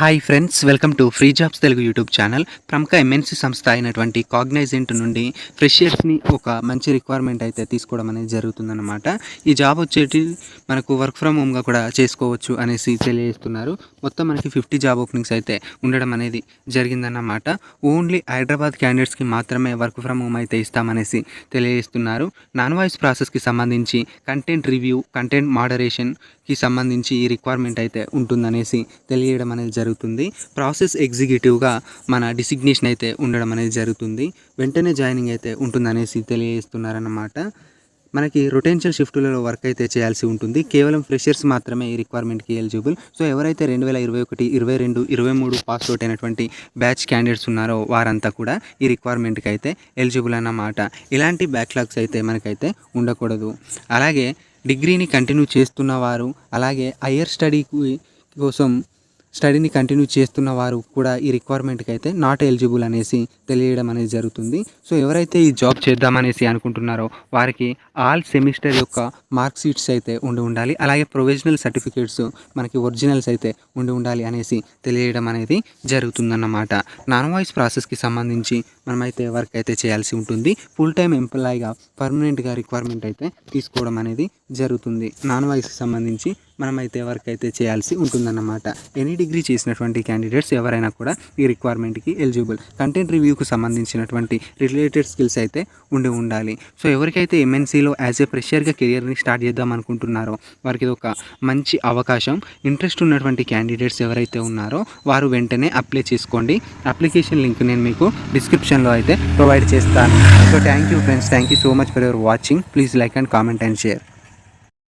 Hi friends welcome to free jobs Telugu YouTube channel ప్రముఖ MNC సంస్థ అయినటువంటి కాగ్నైజెంట్ నుండి ఫ్రెషర్స్ని ఒక మంచి రిక్వైర్మెంట్ అయితే తీసుకోవడం అనేది జరుగుతుందన్నమాట. ఈ జాబ్ వచ్చేటి మనకు వర్క్ ఫ్రమ్ హోమ్గా కూడా చేసుకోవచ్చు అనేసి తెలియజేస్తున్నారు. మొత్తం మనకి ఫిఫ్టీ జాబ్ ఓపెనింగ్స్ అయితే ఉండడం అనేది జరిగిందన్నమాట. ఓన్లీ హైదరాబాద్ క్యాండిడేట్స్కి మాత్రమే వర్క్ ఫ్రమ్ హోమ్ అయితే ఇస్తామనేసి తెలియజేస్తున్నారు. నాన్ వాయిస్ ప్రాసెస్కి సంబంధించి కంటెంట్ రివ్యూ కంటెంట్ మోడరేషన్కి సంబంధించి ఈ రిక్వైర్మెంట్ అయితే ఉంటుందనేసి తెలియడం అనేది జరుగుతుంది. ప్రాసెస్ ఎగ్జిక్యూటివ్గా మన డిసిగ్నేషన్ అయితే ఉండడం అనేది జరుగుతుంది. వెంటనే జాయినింగ్ అయితే ఉంటుందనేసి తెలియజేస్తున్నారన్నమాట. మనకి రొటెన్షియల్ షిఫ్టులలో వర్క్ అయితే చేయాల్సి ఉంటుంది. కేవలం ఫ్రెషర్స్ మాత్రమే ఈ రిక్వైర్మెంట్కి ఎలిజిబుల్. సో ఎవరైతే రెండు వేల ఇరవై ఒకటి ఇరవై రెండు ఇరవై మూడు పాస్ అవుట్ అయినటువంటి బ్యాచ్ క్యాండిడేట్స్ ఉన్నారో వారంతా కూడా ఈ రిక్వైర్మెంట్కి అయితే ఎలిజిబుల్ అన్నమాట. ఇలాంటి బ్యాక్లాగ్స్ అయితే మనకైతే ఉండకూడదు. అలాగే డిగ్రీని కంటిన్యూ చేస్తున్న వారు అలాగే హయ్యర్ స్టడీకి కోసం స్టడీని కంటిన్యూ చేస్తున్న వారు కూడా ఈ రిక్వైర్మెంట్కి అయితే నాట్ ఎలిజిబుల్ అనేసి తెలియడం అనేది జరుగుతుంది. సో ఎవరైతే ఈ జాబ్ చేద్దామనేసి అనుకుంటున్నారో వారికి ఆల్ సెమిస్టర్ యొక్క మార్క్ షీట్స్ అయితే ఉండి ఉండాలి. అలాగే ప్రొవిజనల్ సర్టిఫికేట్స్ మనకి ఒరిజినల్స్ అయితే ఉండి ఉండాలి అనేసి తెలియడం అనేది జరుగుతుందన్నమాట. నాన్ వాయిస్ ప్రాసెస్కి సంబంధించి మనమైతే వర్క్ అయితే చేయాల్సి ఉంటుంది. ఫుల్ టైం ఎంప్లాయీగా పర్మనెంట్గా రిక్వైర్మెంట్ అయితే తీసుకోవడం అనేది జరుగుతుంది. నాన్ వాయిస్కి సంబంధించి మనమైతే వర్క్ అయితే చేయాల్సి ఉంటుందన్నమాట. ఎనీ డిగ్రీ చేసినటువంటి క్యాండిడేట్స్ ఎవరైనా కూడా ఈ రిక్వైర్మెంట్కి ఎలిజిబుల్ కంటెంట్ రివ్యూకి సంబంధించినటువంటి రిలేటెడ్ స్కిల్స్ అయితే ఉండి ఉండాలి. సో ఎవరికైతే ఎంఎన్సీలో యాజ్ ఏ ప్రెషర్గా కెరియర్ని స్టార్ట్ చేద్దాం అనుకుంటున్నారో వారికి ఇది ఒక మంచి అవకాశం. ఇంట్రెస్ట్ ఉన్నటువంటి క్యాండిడేట్స్ ఎవరైతే ఉన్నారో వారు వెంటనే అప్లై చేసుకోండి. అప్లికేషన్ లింక్ నేను మీకు డిస్క్రిప్షన్ డిస్క్రిప్షన్లో అయితే ప్రొవైడ్ చేస్తాను. So thank you friends thank you so much for your watching please like and comment and share